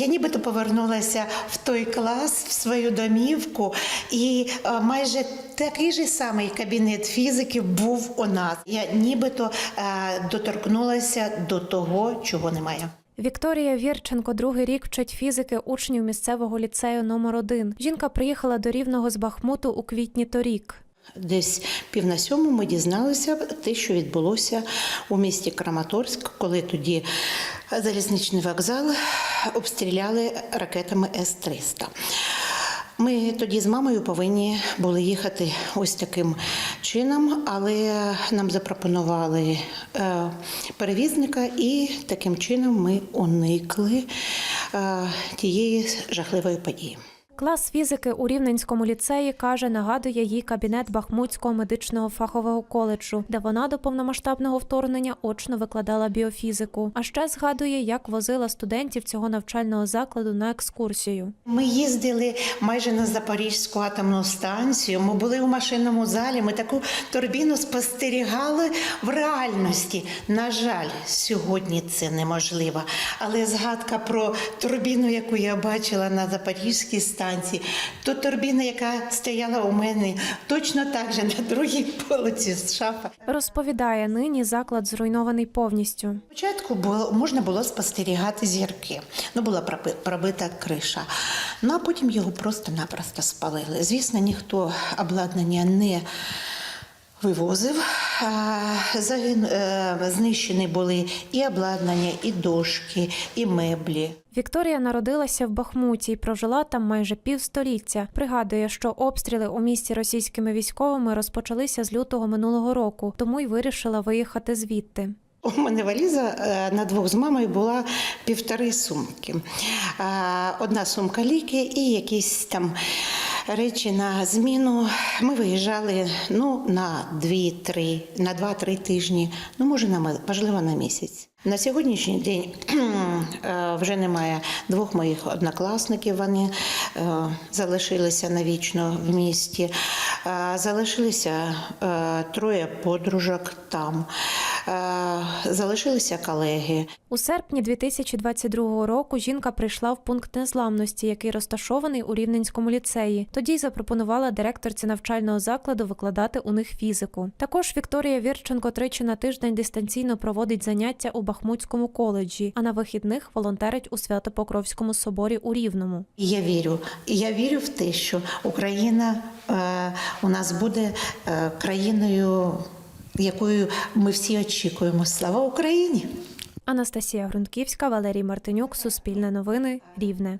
Я нібито повернулася в той клас, в свою домівку, і е, майже такий же самий кабінет фізики був у нас. Я нібито е, доторкнулася до того, чого немає. Вікторія Вірченко другий рік вчить фізики учнів місцевого ліцею номер 1 Жінка приїхала до Рівного з Бахмуту у квітні торік. Десь пів на сьому ми дізналися те, що відбулося у місті Краматорськ, коли тоді залізничний вокзал обстріляли ракетами С-300. Ми тоді з мамою повинні були їхати ось таким чином, але нам запропонували е, перевізника, і таким чином ми уникли е, тієї жахливої події. Клас фізики у Рівненському ліцеї каже, нагадує їй кабінет Бахмутського медичного фахового коледжу, де вона до повномасштабного вторгнення очно викладала біофізику. А ще згадує, як возила студентів цього навчального закладу на екскурсію. Ми їздили майже на Запорізьку атомну станцію. Ми були у машинному залі. Ми таку турбіну спостерігали в реальності. На жаль, сьогодні це неможливо. Але згадка про турбіну, яку я бачила на Запорізькій станції, то турбіна, яка стояла у мене точно так же на другій полиці з шафа. Розповідає, нині заклад зруйнований повністю. Спочатку було, можна було спостерігати зірки. Ну, була пробита криша. Ну а потім його просто-напросто спалили. Звісно, ніхто обладнання не вивозив. Загин... е, Знищені були і обладнання, і дошки, і меблі. Вікторія народилася в Бахмуті і прожила там майже півстоліття. Пригадує, що обстріли у місті російськими військовими розпочалися з лютого минулого року, тому й вирішила виїхати звідти. У мене валіза е, на двох з мамою була півтори сумки. Одна сумка ліки і якісь там речі на зміну. Ми виїжджали ну, на 2-3, на 2-3 тижні, ну може на можливо на місяць. На сьогоднішній день е, вже немає двох моїх однокласників. Вони е, залишилися навічно в місті. Е, Залишилися троє подружок там. Е, Залишилися колеги. У серпні 2022 року жінка прийшла в пункт незламності, який розташований у Рівненському ліцеї. Тоді й запропонувала директорці навчального закладу викладати у них фізику. Також Вікторія Вірченко тричі на тиждень дистанційно проводить заняття у Бахмутському коледжі, а на вихідних волонтерить у Свято-Покровському соборі у Рівному. Я вірю. Я вірю в те, що Україна е, у нас буде е, країною, якою ми всі очікуємо. Слава Україні! Анастасія Грунтківська, Валерій Мартинюк, Суспільне новини, Рівне.